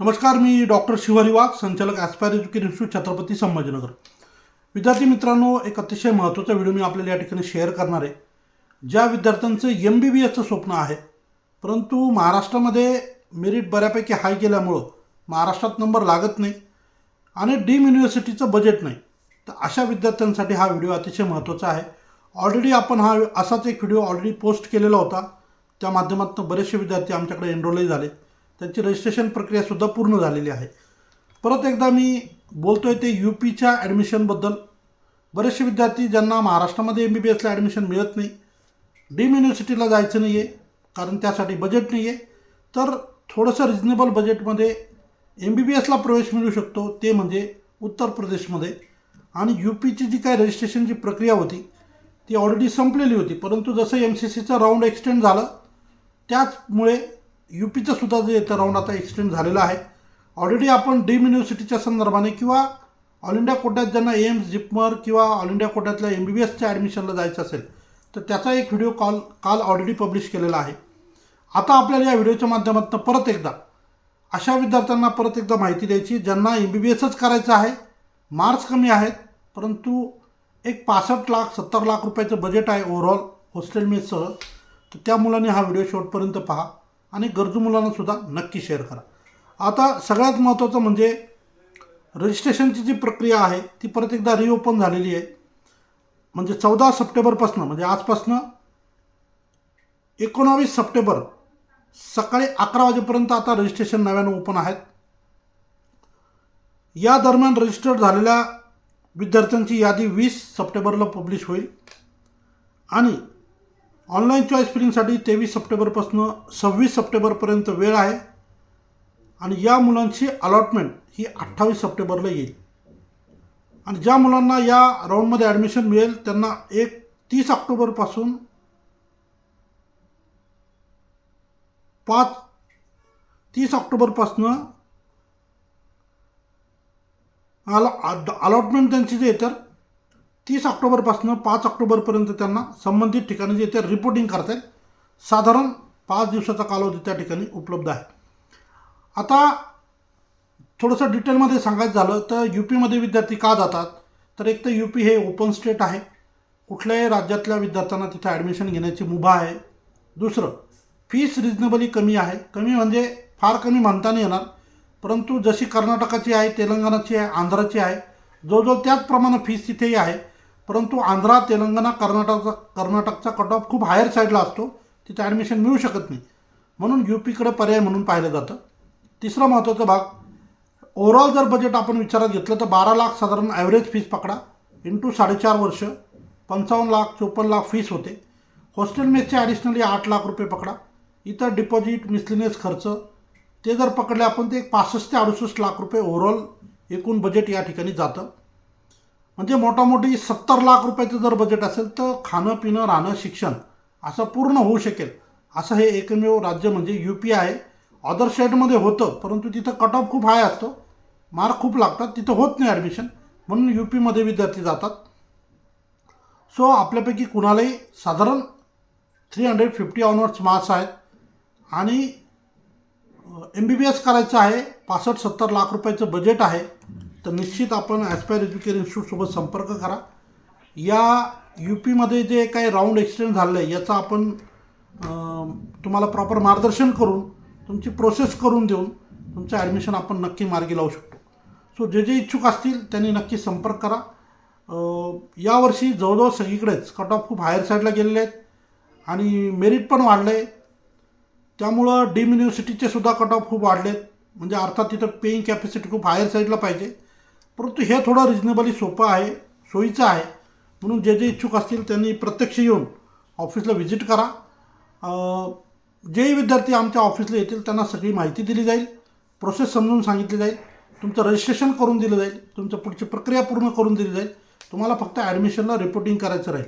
नमस्कार मी डॉक्टर शिवारी वाघ संचालक aspire education institute Chhatrapati Sambhajinagar. विद्यार्थी मित्रांनो एक अतिशय महत्त्वाचा व्हिडिओ मी आपल्याला या ठिकाणी शेअर करणार आहे. ज्या विद्यार्थ्यांचं एम बी बी एसचं स्वप्न आहे परंतु महाराष्ट्रामध्ये मेरिट बऱ्यापैकी हाय केल्यामुळं महाराष्ट्रात नंबर लागत नाही आणि डीम युनिव्हर्सिटीचं बजेट नाही तर अशा विद्यार्थ्यांसाठी हा व्हिडिओ अतिशय महत्त्वाचा आहे. ऑलरेडी आपण हा असाच एक व्हिडिओ ऑलरेडी पोस्ट केलेला होता. त्या माध्यमातून बरेचसे विद्यार्थी आमच्याकडे एनरोलही झाले. त्यांची रजिस्ट्रेशन प्रक्रियासुद्धा पूर्ण झालेली आहे. परत एकदा मी बोलतोय ते यू पीच्या ॲडमिशनबद्दल बरेचसे विद्यार्थी ज्यांना महाराष्ट्रामध्ये एम बी बी एसला ॲडमिशन मिळत नाही डीम युनिव्हर्सिटीला जायचं नाही आहे कारण त्यासाठी बजेट नाही आहे तर थोडंसं रिजनेबल बजेटमध्ये एम बी बी एसला प्रवेश मिळू शकतो ते म्हणजे उत्तर प्रदेशमध्ये. आणि यू पीची जी काय रजिस्ट्रेशनची प्रक्रिया होती ती ऑलरेडी संपलेली होती. परंतु जसं एम सी सीचं राऊंड एक्सटेंड झालं त्याचमुळे यू पीचं सुद्धा जे येतं राऊंड आता एक्सटेंड झालेलं आहे. ऑलरेडी आपण डीम युनिव्हर्सिटीच्या संदर्भाने किंवा ऑल इंडिया कोट्यात ज्यांना एम्स जिपमर किंवा ऑल इंडिया कोट्यातल्या एम बी बी एसच्या ॲडमिशनला जायचं असेल तर त्याचा एक व्हिडिओ कॉल काल ऑलरेडी पब्लिश केलेला आहे. आता आपल्याला या व्हिडिओच्या माध्यमातून परत एकदा अशा विद्यार्थ्यांना परत एकदा माहिती द्यायची ज्यांना एम बी बी एसच करायचं आहे मार्क्स कमी आहेत परंतु एक पासष्ट लाख सत्तर लाख रुपयाचं बजेट आहे ओव्हरऑल हॉस्टेल मेससह तर त्या मुलांनी हा व्हिडिओ शेवटपर्यंत पहा. आणि गरजू मुलांना सुद्धा नक्की शेअर करा. आता सगळ्यात महत्त्वाचं म्हणजे रजिस्ट्रेशनची जी प्रक्रिया आहे ती परत एकदा रिओपन झालेली आहे. म्हणजे चौदा सप्टेंबरपासनं म्हणजे आजपासनं एकोणावीस सप्टेंबर सकाळी अकरा वाजेपर्यंत आता रजिस्ट्रेशन नव्यानं ओपन आहेत. या दरम्यान रजिस्टर्ड झालेल्या विद्यार्थ्यांची यादी वीस सप्टेंबरला पब्लिश होईल. आणि ऑनलाईन चॉईस फिलिंगसाठी तेवीस सप्टेंबरपासून सव्वीस सप्टेंबरपर्यंत वेळ आहे. आणि या मुलांची अलॉटमेंट ही अठ्ठावीस सप्टेंबरला येईल. आणि ज्या मुलांना या राऊंडमध्ये ॲडमिशन मिळेल त्यांना एक तीस ऑक्टोबरपासून पाच तीस ऑक्टोबरपासनं अलॉ अलॉटमेंट त्यांची जे आहे तर तीस ऑक्टोबरपासून पाच ऑक्टोबरपर्यंत त्यांना संबंधित ठिकाणी जे ते रिपोर्टिंग करता येईल साधारण पाच दिवसाचा कालावधी त्या ठिकाणी उपलब्ध आहे. आता थोडंसं डिटेलमध्ये सांगायचं झालं तर यू पीमध्ये विद्यार्थी का जातात? तर एक तर यू पी हे ओपन स्टेट आहे. कुठल्याही राज्यातल्या विद्यार्थ्यांना तिथे ॲडमिशन घेण्याची मुभा आहे. दुसरं फीस रिजनेबली कमी आहे. कमी म्हणजे फार कमी म्हणता नाही येणार. परंतु जशी कर्नाटकाची आहे तेलंगणाची आहे आंध्राची आहे जवळजवळ त्याचप्रमाणे फीस तिथेही आहे. परंतु आंध्रा तेलंगणा कर्नाटकचा कर्नाटकचा कट ऑफ खूप हायर साईडला असतो. तिथे ॲडमिशन मिळू शकत नाही. म्हणून यू पीकडे पर्याय म्हणून पाहिलं जातं. तिसरा महत्त्वाचा भाग ओव्हरऑल जर बजेट आपण विचारात घेतलं तर बारा लाख साधारण ॲव्हरेज फीस पकडा. इंटू साडेचार वर्ष पंचावन्न लाख चोपन्न लाख फीस होते. हॉस्टेल मेसचे ॲडिशनली आठ लाख रुपये पकडा. इतर डिपॉझिट मिसलिनियस खर्च ते जर पकडले आपण ते एक पासष्ट ते अडुसष्ट लाख रुपये ओव्हरऑल एकूण बजेट या ठिकाणी जातं. म्हणजे मोठामोठी सत्तर लाख रुपयाचं जर बजेट असेल तर खाणं पिणं राहणं शिक्षण असं पूर्ण होऊ शकेल. असं हे एकमेव राज्य म्हणजे यू पी आहे. अदर स्टेटमध्ये होतं परंतु तिथं कट ऑफ खूप हाय असतो. मार्क खूप लागतात. तिथं होत नाही ॲडमिशन म्हणून यू पीमध्ये विद्यार्थी जातात. सो आपल्यापैकी कुणालाही साधारण three hundred fifty onwards marks आहेत. आणि एम बी बी एस करायचं आहे. पासष्ट सत्तर लाख रुपयाचं बजेट आहे. तर निश्चित आपण ॲस्पायर एज्युकेशन इन्स्टिट्यूटसोबत संपर्क करा. या यू पीमध्ये जे काही राऊंड एक्सटेंड झालं आहे याचं आपण तुम्हाला प्रॉपर मार्गदर्शन करून तुमची प्रोसेस करून देऊन तुमचं ॲडमिशन आपण नक्की मार्गी लावू शकतो. सो जे जे इच्छुक असतील त्यांनी नक्की संपर्क करा. यावर्षी जवळजवळ सगळीकडेच कट ऑफ खूप हायर साईडला गेलेले आहेत आणि मेरिट पण वाढलं आहे त्यामुळं डीम युनिव्हर्सिटीचे सुद्धा कट ऑफ खूप वाढलेत. म्हणजे अर्थात तिथं पेईंग कॅपॅसिटी खूप हायर साईडला पाहिजे. परंतु हे थोडं रिजनेबली सोपं आहे सोयीचं आहे. म्हणून जे जे इच्छुक असतील त्यांनी प्रत्यक्ष येऊन ऑफिसला व्हिजिट करा. जेही विद्यार्थी आमच्या ऑफिसला येतील त्यांना सगळी माहिती दिली जाईल. प्रोसेस समजून सांगितली जाईल. तुमचं रजिस्ट्रेशन करून दिलं जाईल. तुमचं पुढची प्रक्रिया पूर्ण करून दिली जाईल. तुम्हाला फक्त ॲडमिशनला रिपोर्टिंग करायचं राहील.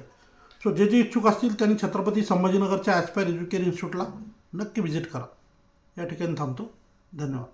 सो जे जे इच्छुक असतील त्यांनी छत्रपती संभाजीनगरच्या ॲस्पायर एज्युकेशन इन्स्टिट्यूटला नक्की व्हिजिट करा. या ठिकाणी थांबतो. धन्यवाद.